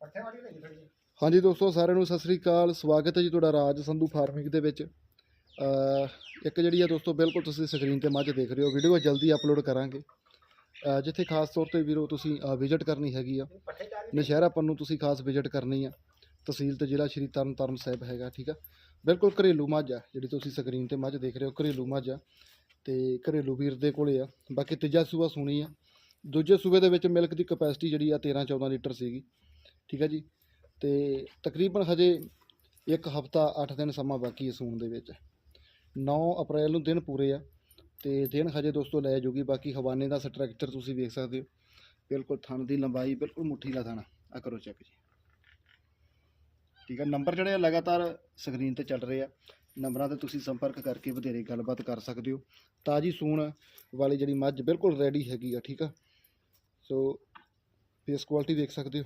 ਲਈ ਥੋੜੀ ਹਾਂਜੀ ਦੋਸਤੋ ਸਾਰਿਆਂ ਨੂੰ ਸਤਿ ਸ੍ਰੀ ਅਕਾਲ। ਸਵਾਗਤ ਹੈ ਜੀ ਤੁਹਾਡਾ ਰਾਜ ਸੰਧੂ ਫਾਰਮਿੰਗ ਦੇ ਵਿੱਚ। ਇੱਕ ਜਿਹੜੀ ਆ ਦੋਸਤੋ ਬਿਲਕੁਲ ਤੁਸੀਂ ਸਕਰੀਨ ਤੇ ਮੱਝ ਦੇਖ ਰਹੇ ਹੋ। ਵੀਡੀਓ ਜਲਦੀ ਅਪਲੋਡ ਕਰਾਂਗੇ। ਜਿੱਥੇ ਖਾਸ ਤੌਰ ਤੇ ਵੀਰੋ ਤੁਸੀਂ ਵਿਜ਼ਿਟ ਕਰਨੀ ਹੈਗੀ ਆ। ਪੱਠੇ ਚਾਲੀ ਨਸ਼ਹਿਰਾ ਪੰਨ ਨੂੰ ਤੁਸੀਂ ਖਾਸ ਵਿਜ਼ਿਟ ਕਰਨੀ ਆ। ਤਹਿਸੀਲ ਤੇ ਜ਼ਿਲ੍ਹਾ ਸ਼੍ਰੀ ਤਰਨਤਾਰਨ ਸਾਹਿਬ ਹੈਗਾ ਠੀਕ ਆ? ਬਿਲਕੁਲ ਘਰੇਲੂ ਮੱਝ ਆ ਜਿਹੜੀ ਤੁਸੀਂ ਸਕਰੀਨ ਤੇ ਮੱਝ ਦੇਖ ਰਹੇ ਹੋ ਘਰੇਲੂ ਮੱਝ ਆ। ਤੇ ਘਰੇਲੂ ਵੀਰ ਦੇ ਕੋਲੇ ਆ। ਬਾਕੀ ਤੀਜਾ ਸੂਆ ਸੁਣੀ ਆ। ਦੂਜੇ ਸੂਬੇ ਦੇ ਵਿੱਚ ਮਿਲਕ ਦੀ ਕਪੈਸਿਟੀ ਜਿਹੜੀ ਆ 13 14 ਲੀਟਰ ਸੀਗੀ। ਠੀਕ ਹੈ ਜੀ? ਤੇ ਤਕਰੀਬਨ ਹਜੇ ਇੱਕ ਹਫਤਾ 8 ਦਿਨ ਸਮਾਂ ਬਾਕੀ ਹੈ ਸੂਣ ਦੇ ਵਿੱਚ। 9 ਅਪ੍ਰੈਲ ਨੂੰ ਦਿਨ ਪੂਰੇ ਆ ਤੇ ਦਿਨ ਹਜੇ ਦੋਸਤੋ ਲੈ ਜੂਗੀ। ਬਾਕੀ ਹਵਾਨੇ ਦਾ ਸਟਰਕਚਰ ਤੁਸੀਂ ਵੇਖ ਸਕਦੇ ਹੋ। ਬਿਲਕੁਲ ਥਣ ਦੀ ਲੰਬਾਈ, ਬਿਲਕੁਲ ਮੁੱਠੀ ਦਾ ਥਣ ਆ। ਕਰੋ ਚੈੱਕ ਜੀ। ਠੀਕ ਹੈ ਨੰਬਰ ਜਿਹੜੇ ਆ ਲਗਾਤਾਰ ਸਕਰੀਨ ਤੇ ਚੱਲ ਰਹੇ ਆ। ਨੰਬਰਾਂ ਤੇ ਤੁਸੀਂ ਸੰਪਰਕ ਕਰਕੇ ਵਧੇਰੇ ਗੱਲਬਾਤ ਕਰ ਸਕਦੇ ਹੋ। ਤਾਜੀ ਸੂਣ ਵਾਲੀ ਜਿਹੜੀ ਮੱਝ ਬਿਲਕੁਲ ਰੈਡੀ ਹੈਗੀ ਆ, ਠੀਕ ਆ? ਸੋ ਫੇਸ ਕੁਆਲਿਟੀ ਦੇਖ ਸਕਦੇ ਹੋ।